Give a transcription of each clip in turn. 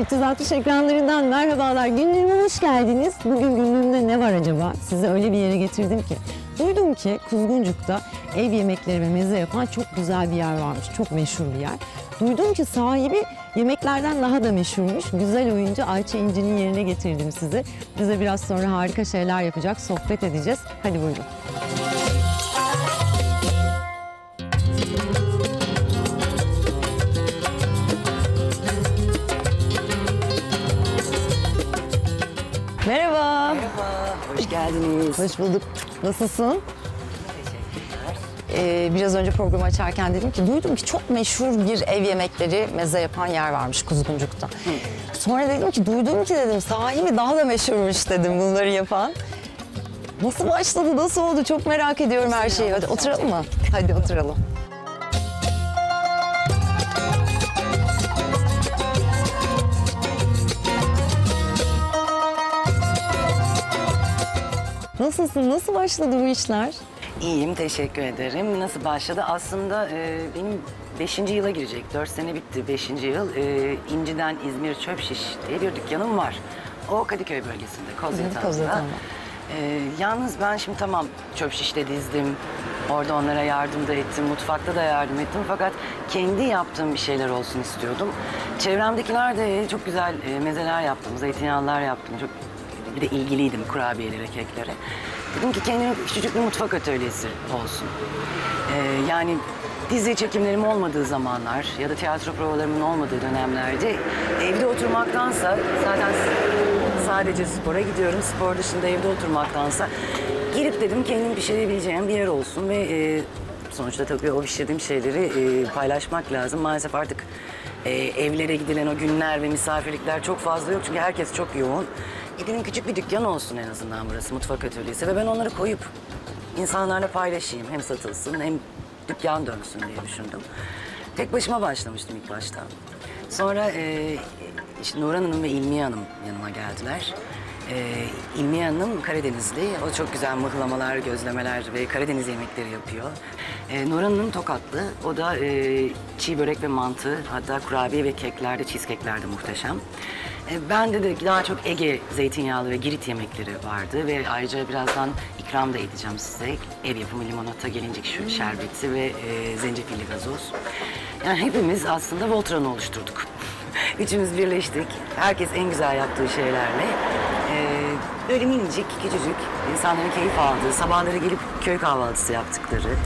360 ekranlarından merhabalar. Günlüğüme hoş geldiniz. Bugün günlüğümde ne var acaba? Sizi öyle bir yere getirdim ki. Duydum ki Kuzguncuk'ta ev yemekleri ve meze yapan çok güzel bir yer varmış. Çok meşhur bir yer. Duydum ki sahibi yemeklerden daha da meşhurmuş. Güzel oyuncu Ayça İnci'nin yerine getirdim sizi. Bize biraz sonra harika şeyler yapacak, sohbet edeceğiz. Hadi buyurun. Merhaba. Merhaba, hoş geldiniz. Hoş bulduk. Nasılsın? Ee, biraz önce programı açarken dedim ki duydum ki çok meşhur bir ev yemekleri meze yapan yer varmış Kuzguncuk'ta. Sonra dedim ki duydum ki dedim sahibi daha da meşhurmuş dedim bunları yapan. Nasıl başladı, nasıl oldu çok merak ediyorum her şeyi. Hadi oturalım mı? Hadi oturalım. Nasılsın? Nasıl başladı bu işler? İyiyim, teşekkür ederim. Nasıl başladı? Aslında e, benim 5. yıla girecek. 4 sene bitti 5. yıl. E, İnci'den İzmir Çöp Şiş diye bir dükkanım var. O Kadıköy bölgesinde. Kozyatağı'nda. E, yalnız ben şimdi tamam çöp şişte dizdim. Orada onlara yardım da ettim, mutfakta da yardım ettim. Fakat kendi yaptığım bir şeyler olsun istiyordum. Çevremdekiler de çok güzel e, mezeler yaptım, zeytinyağlılar yaptım. Çok bir de ilgiliydim kurabiyelere, keklere. Dedim ki kendime küçücük bir mutfak atölyesi olsun. Ee, yani dizi çekimlerim olmadığı zamanlar ya da tiyatro provalarımın olmadığı dönemlerde evde oturmaktansa zaten sadece spora gidiyorum. Spor dışında evde oturmaktansa girip dedim kendim pişirebileceğim bir yer olsun ve e, sonuçta tabii o pişirdiğim şeyleri e, paylaşmak lazım. Maalesef artık e, evlere gidilen o günler ve misafirlikler çok fazla yok çünkü herkes çok yoğun. Dedim küçük bir dükkan olsun en azından burası mutfak atölyesi ve ben onları koyup insanlarla paylaşayım. Hem satılsın hem dükkan dönsün diye düşündüm. Tek başıma başlamıştım ilk başta. Sonra e, işte Nurhan Hanım ve İlmiye Hanım yanıma geldiler. E, İlmiye Hanım Karadenizli. O çok güzel mıhlamalar, gözlemeler ve Karadeniz yemekleri yapıyor. E, Nurhan Hanım Tokatlı. O da e, çiğ börek ve mantı, hatta kurabiye ve keklerde, cheesecake'lerde muhteşem. E, bende de daha çok Ege zeytinyağlı ve Girit yemekleri vardı ve ayrıca birazdan ikram da edeceğim size. Ev yapımı limonata, gelincik şu şerbeti ve e, zencefilli gazoz. Yani hepimiz aslında Voltran'ı oluşturduk. Üçümüz birleştik. Herkes en güzel yaptığı şeylerle. E, böyle minicik, küçücük, insanların keyif aldığı, sabahları gelip köy kahvaltısı yaptıkları,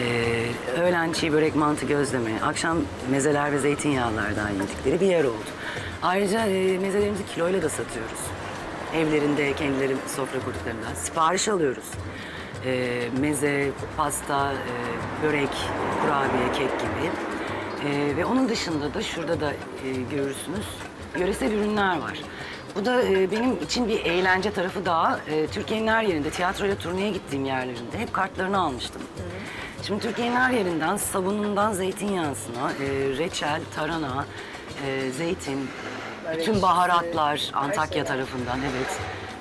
ee, öğlen çiğ börek, mantı, gözleme, akşam mezeler ve zeytinyağlardan yedikleri bir yer oldu. Ayrıca e, mezelerimizi kiloyla da satıyoruz. Evlerinde kendileri sofra kurduklarında sipariş alıyoruz. Ee, meze, pasta, e, börek, kurabiye, kek gibi. Ee, ve onun dışında da şurada da e, görürsünüz yöresel ürünler var. Bu da e, benim için bir eğlence tarafı daha. E, Türkiye'nin her yerinde, tiyatroyla turneye gittiğim yerlerinde hep kartlarını almıştım. Şimdi Türkiye'nin her yerinden sabunundan zeytinyağısına, e, reçel, tarhana, e, zeytin, bütün baharatlar Antakya tarafından evet.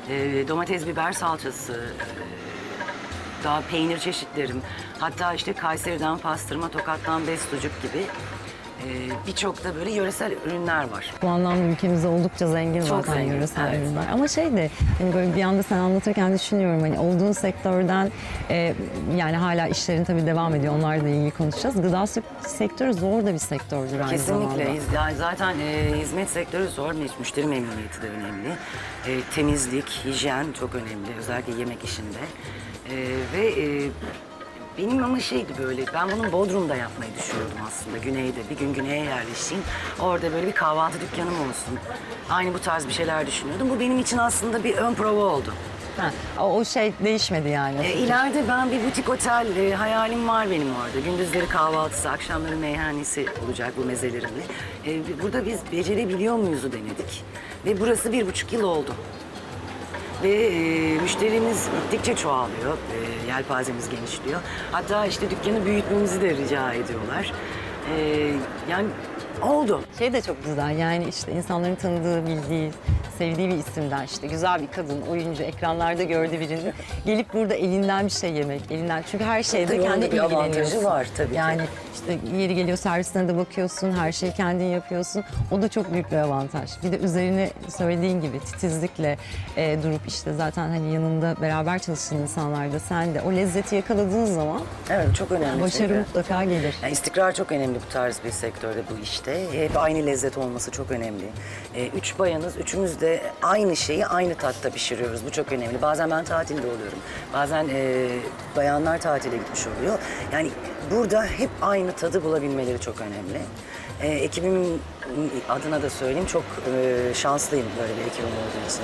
E, domates, biber salçası, e, daha peynir çeşitlerim. Hatta işte Kayseri'den pastırma, Tokat'tan bez sucuk gibi e, birçok da böyle yöresel ürünler var. Bu anlamda ülkemizde oldukça zengin Çok zaten zengin, yöresel evet. ürünler. Ama şey de hani böyle bir anda sen anlatırken düşünüyorum hani olduğun sektörden e, yani hala işlerin tabii devam ediyor. Onlarla ilgili konuşacağız. Gıda sek- sektörü zor da bir sektördür aynı zamanda. Kesinlikle. Hiz- Yani zaten e, hizmet sektörü zor. Müş- Müşteri memnuniyeti de önemli. E, temizlik, hijyen çok önemli. Özellikle yemek işinde. E, ve e, benim ama şeydi böyle, ben bunun Bodrum'da yapmayı düşünüyordum aslında güneyde. Bir gün güneye yerleşeyim. Orada böyle bir kahvaltı dükkanım olsun. Aynı bu tarz bir şeyler düşünüyordum. Bu benim için aslında bir ön prova oldu. Ha, o o şey değişmedi yani. E, ileride ben bir butik otel e, hayalim var benim orada. Gündüzleri kahvaltısı, akşamları meyhanesi olacak bu mezelerimle. E, burada biz becerebiliyor muyuzu denedik. Ve burası bir buçuk yıl oldu. Ve e, müşterimiz gittikçe çoğalıyor. E, yelpazemiz genişliyor. Hatta işte dükkanı büyütmemizi de rica ediyorlar. E, yani oldu. Şey de çok güzel yani işte insanların tanıdığı, bildiği, sevdiği bir isimden işte güzel bir kadın, oyuncu, ekranlarda gördüğü birinin gelip burada elinden bir şey yemek, elinden çünkü her şeyde Tabii kendi da bir avantajı var tabii ki. Yani işte yeri geliyor servisine de bakıyorsun, her şeyi kendin yapıyorsun. O da çok büyük bir avantaj. Bir de üzerine söylediğin gibi titizlikle e, durup işte zaten hani yanında beraber çalıştığın insanlarda sen de o lezzeti yakaladığın zaman Evet çok önemli. başarı çünkü. mutlaka gelir. Yani istikrar çok önemli bu tarz bir sektörde bu işte. Hep aynı lezzet olması çok önemli. Ee, üç bayanız, üçümüz de aynı şeyi aynı tatta pişiriyoruz. Bu çok önemli. Bazen ben tatilde oluyorum. Bazen e, bayanlar tatile gitmiş oluyor. Yani burada hep aynı tadı bulabilmeleri çok önemli. Ee, ekibimin adına da söyleyeyim çok e, şanslıyım böyle bir ekibim olduğu için.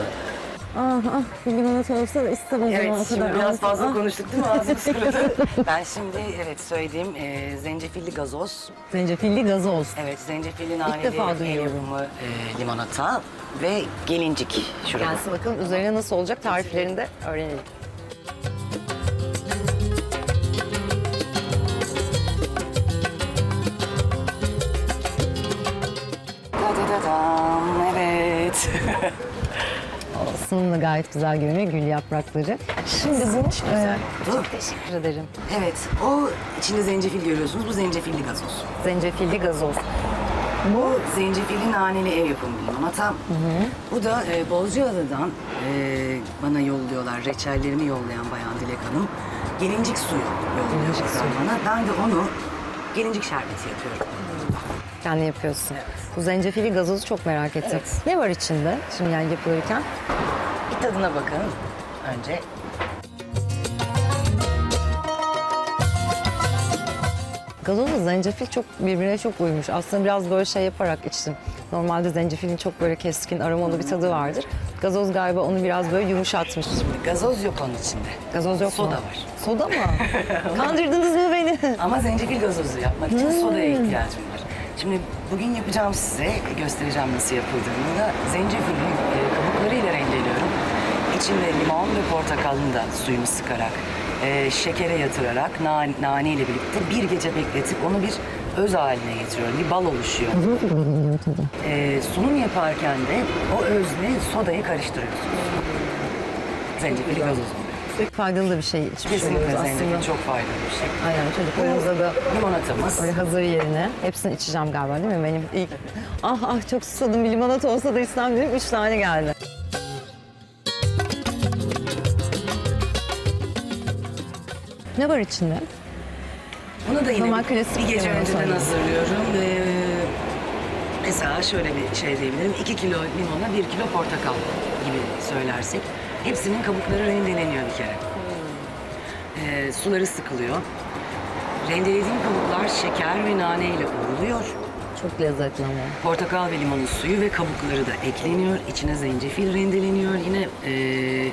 Ah ah limonata olsa da istemem Evet, o şimdi kadar. biraz fazla ah. konuştuk değil mi? Ağzım sıkıldı. ben şimdi evet söylediğim e, zencefilli gazoz, Zencefilli gazoz. Evet, zencefilli naneli defa el duyuyorum. yapımı e, limonata ve gelincik şurubı. Gelsin bakalım üzerine nasıl olacak tariflerini de öğrenelim. Da-da-da-dam, evet. Sunum da gayet güzel görünüyor gül yaprakları. Şimdi bu güzel. Dur. çok teşekkür ederim. Evet, o içinde zencefil görüyorsunuz. Bu zencefilli gazoz. Zencefilli gazoz. Bu zencefilli naneli ev yapımı bir limonata. Bu da e, Bozcaada'dan e, bana yolluyorlar. Reçellerimi yollayan bayan Dilek Hanım. Gelincik suyu yolluyor Gelincik buradan bana. Ben de onu gelincik şerbeti yapıyorum. Kendi yapıyorsun. Bu zencefilli gazozu çok merak ettim. Evet. Ne var içinde şimdi yani yapılırken? Tadına bakın önce. Gazozla zencefil çok birbirine çok uymuş. Aslında biraz böyle şey yaparak içtim. Normalde zencefilin çok böyle keskin aromalı bir tadı vardır. Gazoz galiba onu biraz böyle yumuşatmış. Gazoz yok onun içinde. Gazoz yok Soda mu? var. Soda mı? Kandırdınız mı beni? Ama zencefil gazozu yapmak için sodaya ihtiyacım var. Şimdi bugün yapacağım size, göstereceğim nasıl yapıldığını da zencefili e. İçinde limon ve portakalını da suyunu sıkarak, e, şekere yatırarak, nane, nane ile birlikte bir gece bekletip onu bir öz haline getiriyorum. Bir bal oluşuyor. E, sunum yaparken de o özle sodayı karıştırıyorsunuz. Zencefili gazoz oluyor. Faydalı da bir şey içmiş Kesinlikle oluyoruz zencefil aslında. çok faydalı bir şey. Aynen çocuklarımıza da Limonatamız. Böyle hazır yerine. Hepsini içeceğim galiba değil mi? Benim ilk... Ah ah çok susadım. Bir limonata olsa da istem dedim. Üç tane geldi. Ne var içinde? Bunu da yine Normal bir- klasik bir gece önceden sanırım. hazırlıyorum. Ee, mesela şöyle bir şey diyebilirim. 2 kilo limona 1 kilo portakal gibi söylersek. Hepsinin kabukları rendeleniyor bir kere. Ee, suları sıkılıyor. Rendelediğim kabuklar şeker ve nane ile kavruluyor. Çok lezzetli ama. Portakal ve limonun suyu ve kabukları da ekleniyor. İçine zencefil rendeleniyor yine. ee,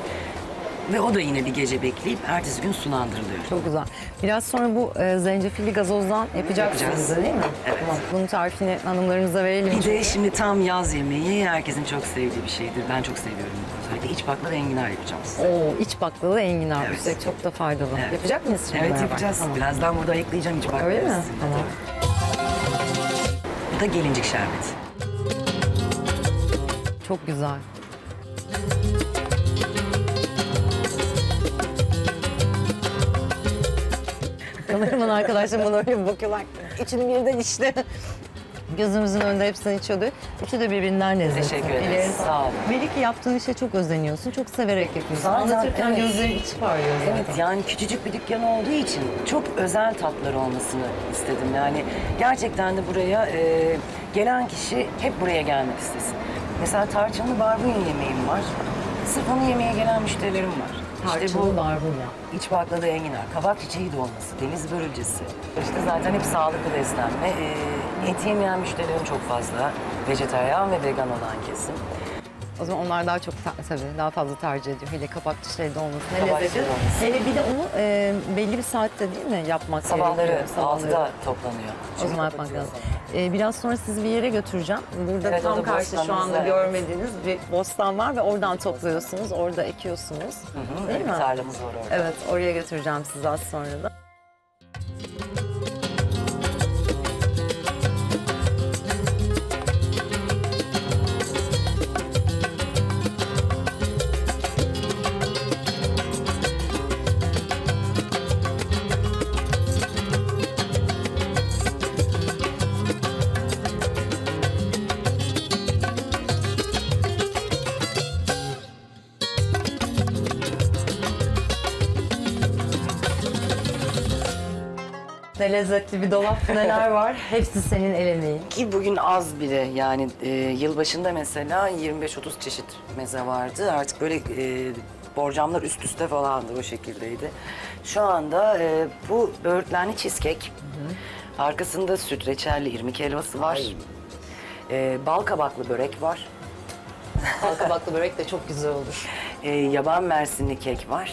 ve o da yine bir gece bekleyip ertesi gün sulandırılıyor. Çok güzel. Biraz sonra bu e, zencefilli gazozdan yapacaksınız Yapacağız. değil mi? Evet. Tamam. Bunun tarifini hanımlarımıza verelim. Bir de şimdi tam yaz yemeği herkesin çok sevdiği bir şeydir. Ben çok seviyorum. Özellikle iç baklava enginar yapacağım size. Oo, iç baklava enginar. Evet. Evet. Çok da faydalı. Evet. Yapacak mıyız şimdi Evet beraber? yapacağız. Tamam. Birazdan burada ayıklayacağım iç baklavası. Öyle mi? sizinle. Tamam. Bu da gelincik şerbeti. Çok güzel. Kameraman arkadaşlarım bana öyle bakıyorlar. İçini birden işte. Gözümüzün önünde hepsini içiyordu. Üçü de birbirinden lezzetli. Teşekkür ederiz. Sağ olun. Melike yaptığın işe çok özeniyorsun. Çok severek yapıyorsun. Zaten Anlatırken evet. gözlerin içi parlıyor zaten. Evet yani küçücük bir dükkan olduğu için çok özel tatlar olmasını istedim. Yani gerçekten de buraya e, gelen kişi hep buraya gelmek istesin. Mesela tarçınlı barbunya yemeğim var. Sırf onu yemeye gelen müşterilerim var. İşte bu barbunya. iç baklava enginar, kabak çiçeği dolması, deniz börülcesi. İşte zaten hep sağlıklı beslenme. E, et yemeyen müşterilerim çok fazla. Vejetaryen ve vegan olan kesim. O zaman onlar daha çok ta- tabii daha fazla tercih ediyor. Hele kapaklı şey dolması. Ne lezzeti. Hele bir de onu e, belli bir saatte değil mi yapmak Sabahları gerekiyor? Sabahları. 6'da toplanıyor. O zaman yapmak lazım. Ee, biraz sonra sizi bir yere götüreceğim. Burada Evet, tam karşı şu anda evet. görmediğiniz bir bostan var ve oradan topluyorsunuz, orada ekiyorsunuz. Hı, Değil evet, mi? tarlamız var orada. Evet, oraya götüreceğim sizi az sonra da. Ne lezzetli bir dolap, neler var. Hepsi senin el emeğin. Ki bugün az bile yani e, yılbaşında mesela 25-30 çeşit meze vardı. Artık böyle e, borcamlar üst üste falandı o şekildeydi. Şu anda e, bu böğürtlenli cheesecake. Arkasında süt reçelli irmik helvası var. E, bal kabaklı börek var. Halkabaklı börek de çok güzel olur. E, yaban mersinli kek var.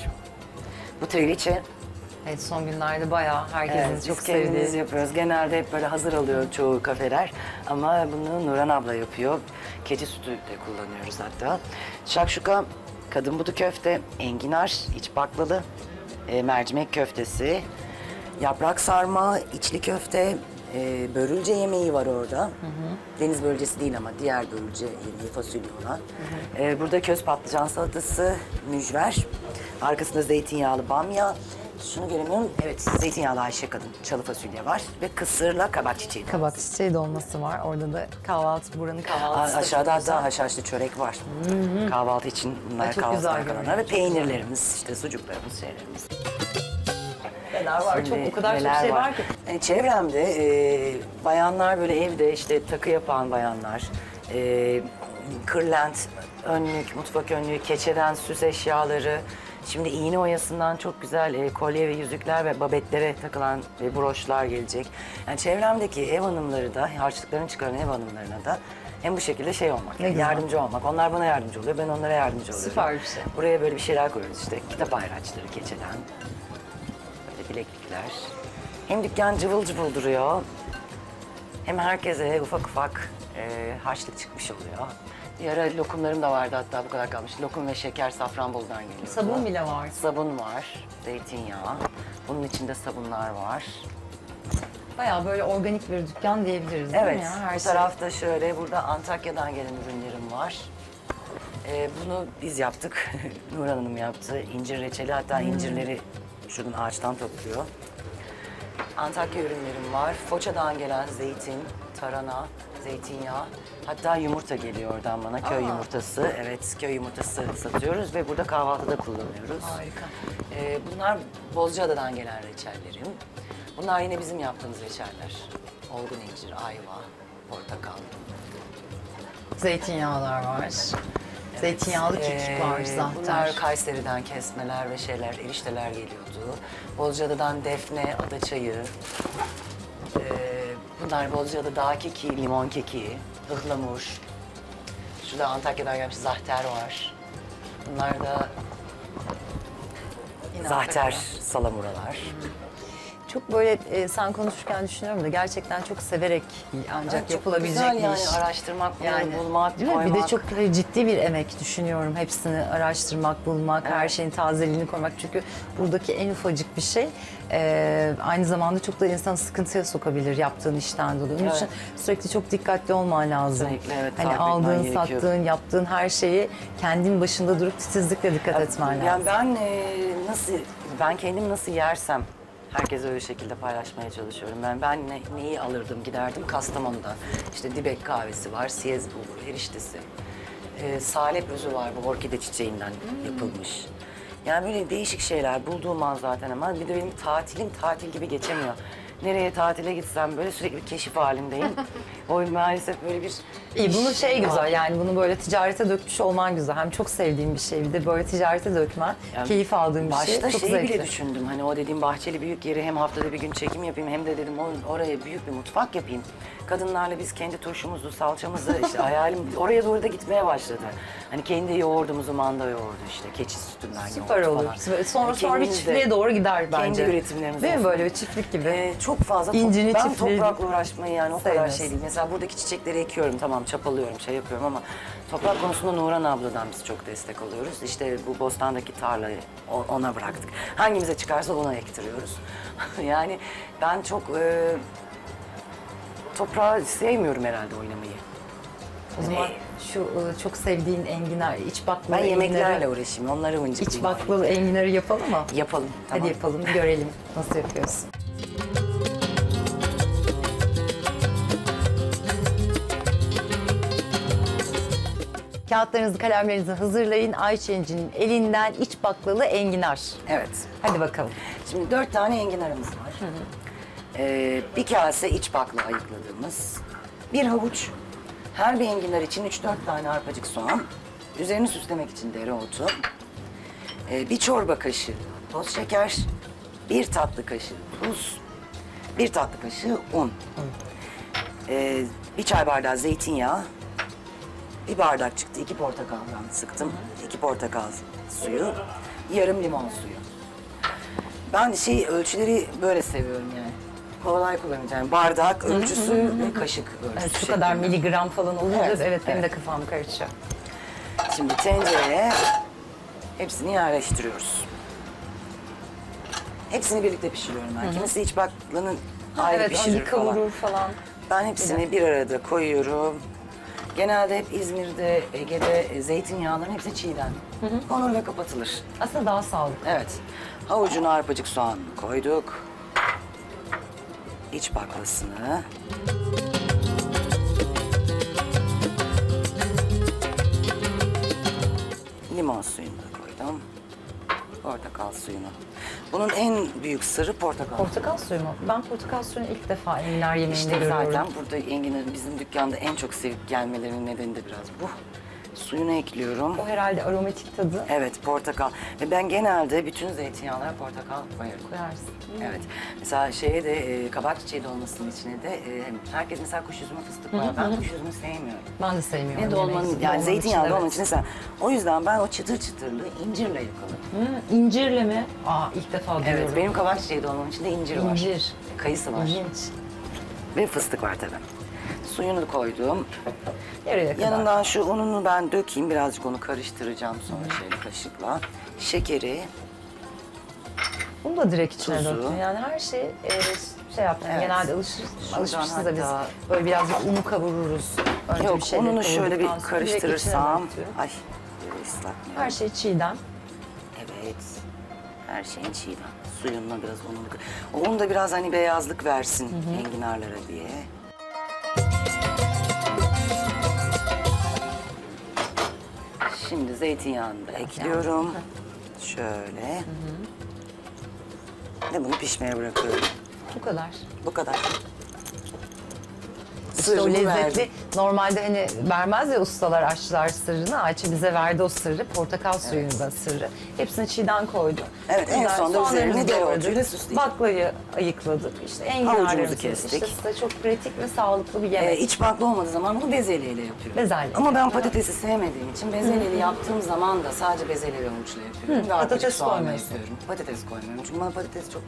Bu trileçe. Evet son günlerde bayağı herkesin Evet, çok biz kendimiz sevdiği. yapıyoruz. Genelde hep böyle hazır alıyor çoğu kafeler. Ama bunu Nuran abla yapıyor. Keçi sütü de kullanıyoruz hatta. Şakşuka, kadın budu köfte, enginar, iç baklalı, e, mercimek köftesi, yaprak sarma, içli köfte, e, börülce yemeği var orada. Deniz börülcesi değil ama diğer börülce yemeği fasulye olan. E, burada köz patlıcan salatası, mücver. Arkasında zeytinyağlı bamya. Şunu göremiyorum. Evet, zeytinyağlı Ayşe kadın, çalı fasulye var ve kısırla kabak çiçeği. Kabak çiçeği dolması var. Orada da kahvaltı, buranın A- kahvaltısı. da aşağıda hatta haşhaşlı çörek var. Kahvaltı için bunlar kahvaltı görünüyor, ve peynirlerimiz, işte sucuklarımız, şeylerimiz. Neler var? Çok, o kadar çok şey var ki. Yani çevremde e, bayanlar böyle evde işte takı yapan bayanlar, e, kırlent, önlük, mutfak önlüğü, keçeden süs eşyaları, şimdi iğne oyasından çok güzel e, kolye ve yüzükler ve babetlere takılan e, broşlar gelecek. Yani çevremdeki ev hanımları da, harçlıklarını çıkaran ev hanımlarına da hem bu şekilde şey olmak, güzel. yardımcı olmak. Onlar bana yardımcı oluyor, ben onlara yardımcı oluyorum. Süper bir şey. Buraya böyle bir şeyler koyuyoruz işte, kitap ayraçları keçeden. Böyle bileklikler. Hem dükkan cıvıl cıvıl duruyor. Hem herkese ufak ufak e, harçlık çıkmış oluyor. Bir ara lokumlarım da vardı hatta bu kadar kalmış. Lokum ve şeker Safranbolu'dan geliyor. Sabun bile var. Sabun var, zeytinyağı. Bunun içinde sabunlar var. Bayağı böyle organik bir dükkan diyebiliriz değil Evet, mi ya? Her bu şey. tarafta şöyle, burada Antakya'dan gelen ürünlerim var. Ee, bunu biz yaptık, Nurhan Hanım yaptı. İncir reçeli, hatta Hmm. incirleri şuradan ağaçtan topluyor. Antakya ürünlerim var. Foça'dan gelen zeytin, tarhana, zeytinyağı. Hatta yumurta geliyor oradan bana, köy Aa. yumurtası. Evet, köy yumurtası satıyoruz ve burada kahvaltıda kullanıyoruz. Harika. Ee, bunlar Bozcaada'dan gelen reçellerim. Bunlar yine bizim yaptığımız reçeller. Olgun incir, ayva, portakal. Zeytinyağlar var. Zeytinyağlı kekik var, Ee, zahter. Bunlar Kayseri'den kesmeler ve şeyler, erişteler geliyordu. Bozcaada'dan defne, adaçayı. Ee, bunlar Bozcaada dağ keki, limon keki, ıhlamur. Şurada Antakya'dan gelmiş zahter var. Bunlar da zahter salamuralar. Çok böyle e, sen konuşurken düşünüyorum da gerçekten çok severek ancak Evet, çok yapılabilecek güzel bir yani iş. araştırmak, Yani bulmak, değil mi? koymak. Bir de çok ciddi bir emek düşünüyorum. Hepsini araştırmak, bulmak, her Evet. şeyin tazeliğini korumak. Çünkü buradaki en ufacık bir şey e, aynı zamanda çok da insanı sıkıntıya sokabilir yaptığın işten dolayı. Onun Evet. için sürekli çok dikkatli olman lazım. Evet, hani aldığın, sattığın, yaptığın her şeyi kendin başında durup titizlikle dikkat etmen lazım. Yani ben e, nasıl, ben kendim nasıl yersem herkese öyle şekilde paylaşmaya çalışıyorum. Ben ben ne- neyi alırdım, giderdim Kastamonu'dan. İşte dibek kahvesi var, siyez bulgur, eriştesi. E, salep özü var, bu orkide çiçeğinden yapılmış. Yani böyle değişik şeyler bulduğum an zaten ama bir de benim tatilim tatil gibi geçemiyor. Nereye tatile gitsem böyle sürekli bir keşif halindeyim. o maalesef böyle bir İyi bunu şey var. güzel yani bunu böyle ticarete dökmüş olman güzel. Hem çok sevdiğim bir şey bir de böyle ticarete dökmen, Yani keyif aldığım bir şey. Başta şeyi zevkli. bile düşündüm. Hani o dediğim bahçeli büyük yeri hem haftada bir gün çekim yapayım hem de dedim oraya büyük bir mutfak yapayım. Kadınlarla biz kendi turşumuzu, salçamızı işte hayalim oraya doğru da gitmeye başladı. Hani kendi yoğurdumuzu manda yoğurdu işte keçi sütünden Süper yoğurt olur. falan. Süper. Sonra Yani sonra bir kendimiz de çiftliğe doğru gider bence. Kendi üretimlerimiz Değil mi olsun. böyle bir çiftlik gibi? Ee, çok fazla top- İncini, ben çiftliği- toprakla uğraşmayı yani o kadar şey değil. Mesela buradaki çiçekleri ekiyorum tamam çapalıyorum şey yapıyorum ama toprak konusunda Nuran abladan biz çok destek alıyoruz. İşte bu bostandaki tarlayı o- ona bıraktık. Hangimize çıkarsa ona ektiriyoruz. yani ben çok e, toprağı sevmiyorum herhalde oynamayı. o zaman şu e, çok sevdiğin enginar, iç baklalı Ben yemeklerle enginarı- uğraşayım, onları iç mıncıklayayım. baklalı enginarı yapalım mı? Yapalım. Tamam. Hadi yapalım, görelim nasıl yapıyorsun. Kağıtlarınızı, kalemlerinizi hazırlayın. Ayçiçeği'nin elinden iç baklalı enginar. Evet. Hadi bakalım. Şimdi dört tane enginarımız var. Ee, bir kase iç bakla ayıkladığımız, bir havuç, her bir enginar için 3-4 tane arpacık soğan, üzerini süslemek için dereotu, ee, bir çorba kaşığı toz şeker, bir tatlı kaşığı tuz, bir tatlı kaşığı un, Ee, bir çay bardağı zeytinyağı, bir bardak çıktı, iki portakaldan sıktım, iki portakal suyu, yarım limon suyu. Ben şey ölçüleri böyle seviyorum yani. Kolay kullanacağım. Bardak ölçüsü ve kaşık ölçüsü. Evet, şu şeklinde. kadar miligram falan olunca Evet, evet, benim de kafam karışıyor. Şimdi tencereye hepsini yerleştiriyoruz. Hepsini birlikte pişiriyorum ben. Kimisi iç baklanın ayrı evet, pişirir falan. kavurur falan. Ben hepsini bir arada koyuyorum. Genelde hep İzmir'de, Ege'de e, zeytinyağların hepsi çiğden. Konur ve kapatılır. Aslında daha sağlıklı. Evet. Havucunu, arpacık soğanını koyduk. İç baklasını. Limon suyunu da koydum. Portakal suyunu. Bunun en büyük sırrı portakal. Portakal suyu mu? Ben portakal suyunu ilk defa enginar yemeğinde İşte görüyorum. zaten burada enginarın bizim dükkanda en çok sevip gelmelerinin nedeni de biraz bu. Suyunu ekliyorum. O herhalde aromatik tadı Evet portakal. Ve ben genelde bütün zeytinyağlara portakal koyarım. koyarsın. Evet. Mesela şeye de e, kabak çiçeği dolmasının içine de e, herkes mesela kuş üzümü fıstık koyar. Ben kuş üzümü sevmiyorum. Ben de sevmiyorum. Ne dolmanın yani zeytinyağlı dolmanın içine sen. O yüzden ben o çıtır çıtırlı incirle yakalım. Hı, incirle mi? Aa ilk defa duyuyorum. Evet benim kabak çiçeği dolmanın içinde incir var. İncir. Kayısı var. İlginç. Ve fıstık var tabii. Suyunu koydum. Nereye kadar? Yanından şu ununu ben dökeyim. Birazcık onu karıştıracağım sonra şöyle kaşıkla. Şekeri. Bunu da direkt içine Tuzu. döktün. Yani her şey e, şey yaptın. Evet. Genelde alışır, Şuradan alışmışız da biz hatta- böyle birazcık unu kavururuz. Önce Yok şeyleri ununu şöyle bir kavurduktan sonra direkt içine karıştırırsam. döktün. Ay böyle ıslatmayalım. Her şey çiğdem. Evet. Her şeyin çiğden. Suyunla biraz ununu. O un da biraz hani beyazlık versin enginarlara diye. Şimdi zeytinyağını da ekliyorum. Şöyle. Ve bunu pişmeye bırakıyorum. Bu kadar. Bu kadar. İşte o lezzetli, verdim. normalde hani vermez ya ustalar aşçılar sırrını. Ayça bize verdi o sırrı, portakal suyunu da sırrı. Hepsini çiğden koydu. Evet, en sonunda üzerine dereotuyla doğradık, süsleyeceğim. Baklayı ayıkladık, işte enginarlarımızı kestik. İşte size çok pratik ve sağlıklı bir yemek. Ee, iç bakla olmadığı zaman bunu bezelyeyle yapıyorum. Bezelye. Ama ben patatesi sevmediğim için bezelyeli yaptığım zaman da sadece bezelye ve havuçla yapıyorum. Hı, patates yapıyorum. Patates koymuyorum çünkü bana patates çok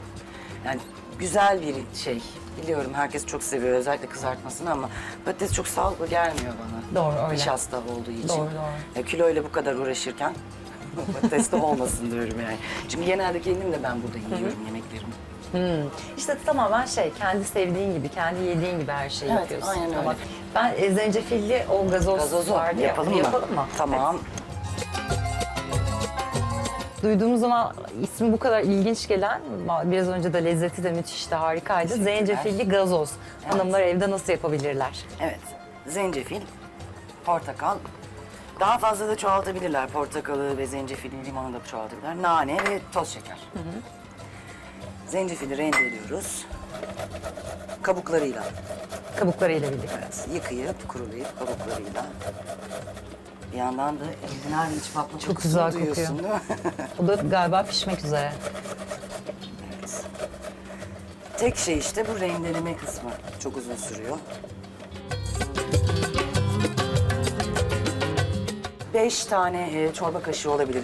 yani güzel bir şey. Biliyorum herkes çok seviyor özellikle kızartmasını ama patates çok sağlıklı gelmiyor bana. Doğru, öyle. Nişasta olduğu için. Doğru, doğru. Ya, kiloyla bu kadar uğraşırken patates de olmasın diyorum yani. Çünkü genelde kendim de ben burada yiyorum yemeklerimi. Hmm. İşte tamamen şey, kendi sevdiğin gibi, kendi yediğin gibi her şeyi Evet, yapıyorsun. aynen öyle. Tamam. Ben e, zencefilli o gazoz, Gazozu vardı ya, yapalım mı? Yapalım mı? Tamam. Duyduğumuz zaman ismi bu kadar ilginç gelen, biraz önce de lezzeti de müthişti, harikaydı. Zencefilli gazoz. Hanımlar evde nasıl yapabilirler? Evet. Zencefil, portakal. Daha fazla da çoğaltabilirler. Portakalı ve zencefili, limonu da çoğaltabilirler. Nane ve toz şeker. Zencefili rendeliyoruz. Kabuklarıyla. Kabuklarıyla birlikte. Evet. Yıkayıp, kurulayıp kabuklarıyla. Bir yandan da enginar ve iç bakla Çok güzel kokuyor. duyuyorsun değil mi? O da galiba pişmek üzere. evet. Tek şey işte bu rendeleme kısmı. Çok uzun sürüyor. Beş tane e, çorba kaşığı olabilir.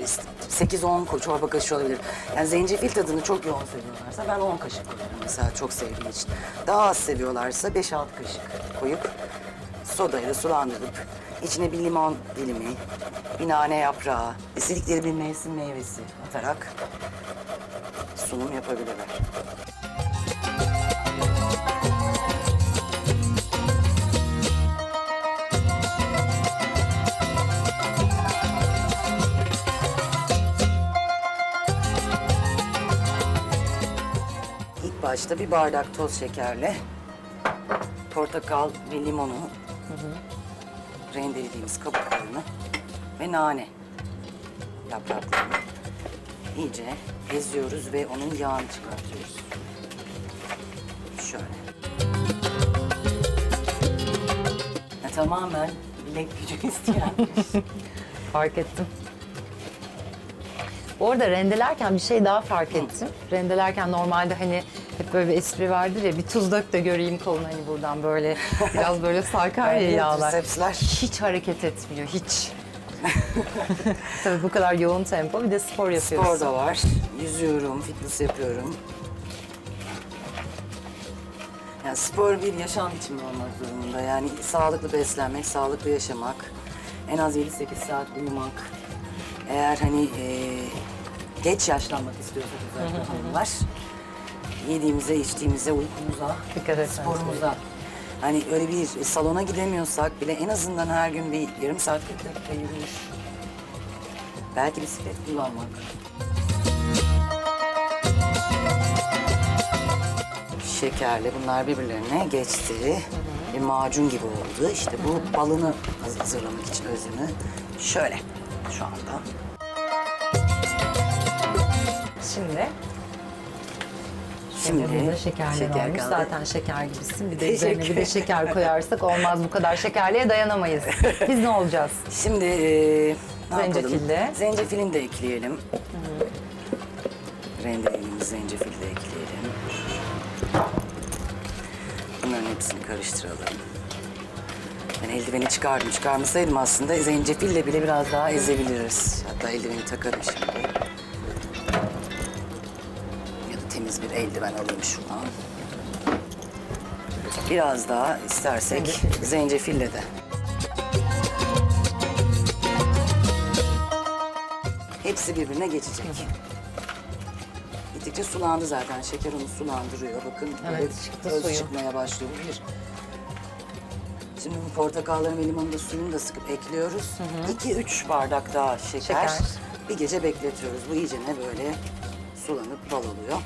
8-10 ko- çorba kaşığı olabilir. Yani zencefil tadını çok yoğun seviyorlarsa ben 10 kaşık koyuyorum mesela çok sevdiğim için. Daha az seviyorlarsa 5-6 kaşık koyup sodayla sulandırıp içine bir limon dilimi, bir nane yaprağı, istedikleri bir mevsim meyvesi atarak sunum yapabilirler. İlk başta bir bardak toz şekerle portakal ve limonu rendelediğimiz kabuklarını ve nane yapraklarını iyice eziyoruz ve onun yağını çıkartıyoruz. Şöyle. Ya, tamamen bilek gücü isteyen. Fark ettim. Bu arada rendelerken bir şey daha fark ettim. Rendelerken normalde hani hep böyle bir espri vardır ya bir tuz dök de göreyim kolunu hani buradan böyle biraz böyle sarkar ya yağlar. trisepsler. Hiç hareket etmiyor hiç. Tabii bu kadar yoğun tempo bir de spor yapıyoruz. Spor da var. Yüzüyorum, fitness yapıyorum. Yani spor bir yaşam biçimi olmak durumunda. Yani sağlıklı beslenmek, sağlıklı yaşamak, en az 7-8 saat uyumak. Eğer hani e, geç yaşlanmak istiyorsak özellikle hanımlar, yediğimize, içtiğimize, uykumuza, Dikkat etmemiz sporumuza. Hani öyle bir salona gidemiyorsak bile en azından her gün bir yarım saat 40 dakika yürüyüş. Belki bisiklet kullanmak. Şekerle bunlar birbirlerine geçti. Bir macun gibi oldu. İşte bu balını haz- hazırlamak için özünü. Şöyle şu anda. Şimdi Şimdi şekerler şeker olmuş. kaldı. Zaten şeker gibisin. Bir de üzerine bir de şeker koyarsak olmaz bu kadar şekerliğe dayanamayız. Biz ne olacağız? Şimdi e, ne Zencefilli. yapalım? Zencefilini de ekleyelim. Rendelediğimiz zencefili de ekleyelim. Bunların hepsini karıştıralım. Ben eldiveni çıkardım. Çıkarmasaydım aslında zencefille bile biraz daha ezebiliriz. Hatta eldiveni takarım şimdi. Temiz bir eldiven alayım şuradan. Biraz daha istersek Zencefil. zencefille de. Hepsi birbirine geçecek. Gittikçe sulandı zaten. Şeker onu sulandırıyor. Bakın Evet, böyle çıktı öz suyu. çıkmaya başlıyor. Bir. Şimdi bu portakalların ve limonun da suyunu da sıkıp ekliyoruz. 2-3 bardak daha şeker. Şeker. Bir gece bekletiyoruz. Bu iyice ne böyle sulanıp bal oluyor.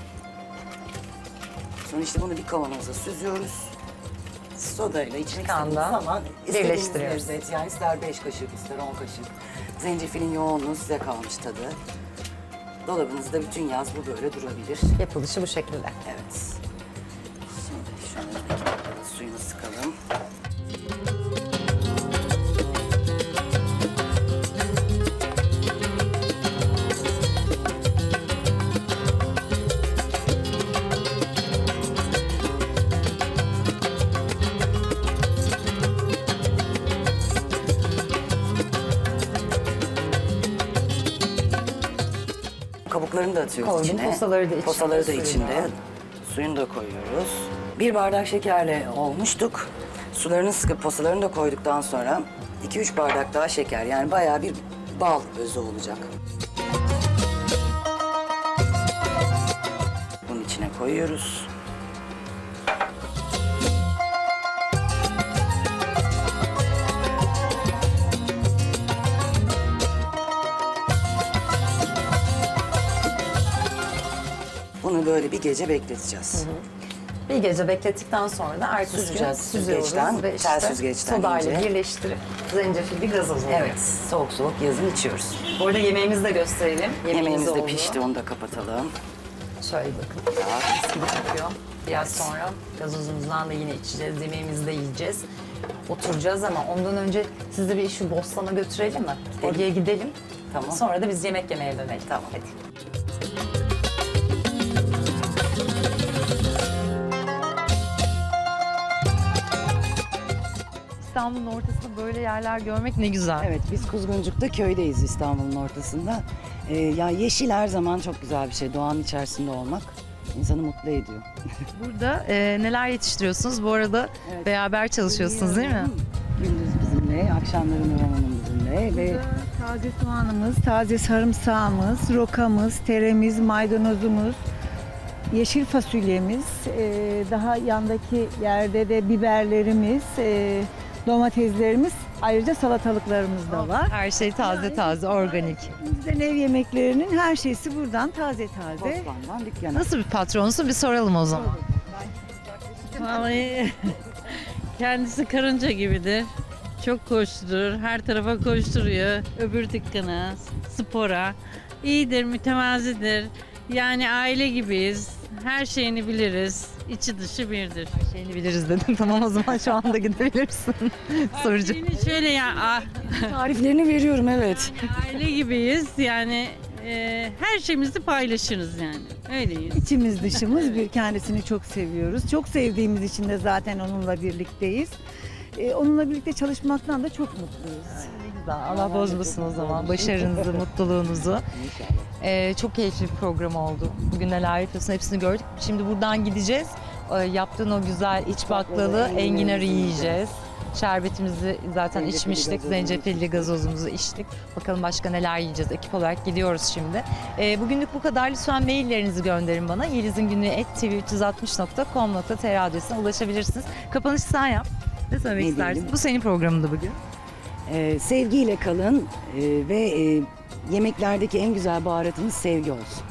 Sonra işte bunu bir kavanoza süzüyoruz. Sodayla Çıkan istediğiniz da zaman istediğiniz birleştiriyoruz. lezzet. Yani ister 5 kaşık ister 10 kaşık. Zencefilin yoğunluğu size kalmış tadı. Dolabınızda bütün yaz bu böyle durabilir. Yapılışı bu şekilde. Evet. Atıyoruz Koydum, içine. posaları da içinde, Posaları da içinde. Suyunu da koyuyoruz. Bir bardak şekerle olmuştuk. Sularını sıkıp posalarını da koyduktan sonra 2-3 bardak daha şeker. Yani bayağı bir bal özü olacak. Bunun içine koyuyoruz. Böyle bir gece bekleteceğiz. Bir gece beklettikten sonra da ertesi Süzeceğiz süzüyoruz süzgeçten, ve işte tel süzgeçten sodayla iyice. birleştirip zencefil bir gazoz oluyor. Evet, soğuk soğuk yazın içiyoruz. Bu arada yemeğimizi de gösterelim. Yemeğimiz de oldu. pişti, onu da kapatalım. Şöyle bakın. Kokuyor. Biraz sonra gazozumuzdan da yine içeceğiz. Yemeğimizi de yiyeceğiz. Oturacağız ama ondan önce sizi bir şu Bostan'a götürelim mi? Oraya gidelim. Tamam. Sonra da biz yemek yemeye dönelim. Tamam. Hadi. İstanbul'un ortasında böyle yerler görmek ne güzel. Evet, biz Kuzguncuk'ta köydeyiz İstanbul'un ortasında. Ee, ya yeşil her zaman çok güzel bir şey. Doğanın içerisinde olmak insanı mutlu ediyor. Burada e, neler yetiştiriyorsunuz? Bu arada Evet. beraber çalışıyorsunuz değil mi? Gündüz bizimle, akşamları Nur Hanım bizimle ve taze soğanımız, taze sarımsağımız, rokamız, teremiz, maydanozumuz, yeşil fasulyemiz, e, daha yandaki yerde de biberlerimiz, e, domateslerimiz, ayrıca salatalıklarımız da var. Her şey taze Yani- taze, organik. Bizden ev yemeklerinin her şeysi buradan taze taze. Osman'dan dükkana. Nasıl bir patronsun bir soralım o zaman. Vallahi kendisi karınca gibidir. Çok koşturur, her tarafa koşturuyor. Öbür dükkana, spora. İyidir, mütevazidir. Yani aile gibiyiz. Her şeyini biliriz. İçi dışı birdir. Şeyini biliriz dedim. Tamam o zaman şu anda gidebilirsin. Soracağım. Yine şöyle ya ah, Tariflerini veriyorum evet. aile gibiyiz yani e, her şeyimizi paylaşırız yani. Öyleyiz. İçimiz dışımız bir kendisini çok seviyoruz. Çok sevdiğimiz için de zaten onunla birlikteyiz. Ee, onunla birlikte çalışmaktan da çok mutluyuz. Güzel. Allah bozmasın o zaman. Başarınızı, mutluluğunuzu. Ee, çok keyifli bir program oldu. Bugün neler yapıyorsun hepsini gördük. Şimdi buradan gideceğiz. Ee, yaptığın o güzel iç baklalı enginarı yiyeceğiz. Şerbetimizi zaten içmiştik. Zencefilli gazozumuzu içtik. Bakalım başka neler yiyeceğiz. Ekip olarak gidiyoruz şimdi. Ee, bugünlük bu kadar. Lütfen maillerinizi gönderin bana. Yeliz'in günlüğü tv360.com.tr adresine ulaşabilirsiniz. Kapanışı sen yap. Ne söylemek Ne istersin? diyelim? Bu senin programında bugün. Ee, sevgiyle kalın ee, ve e, yemeklerdeki en güzel baharatımız sevgi olsun.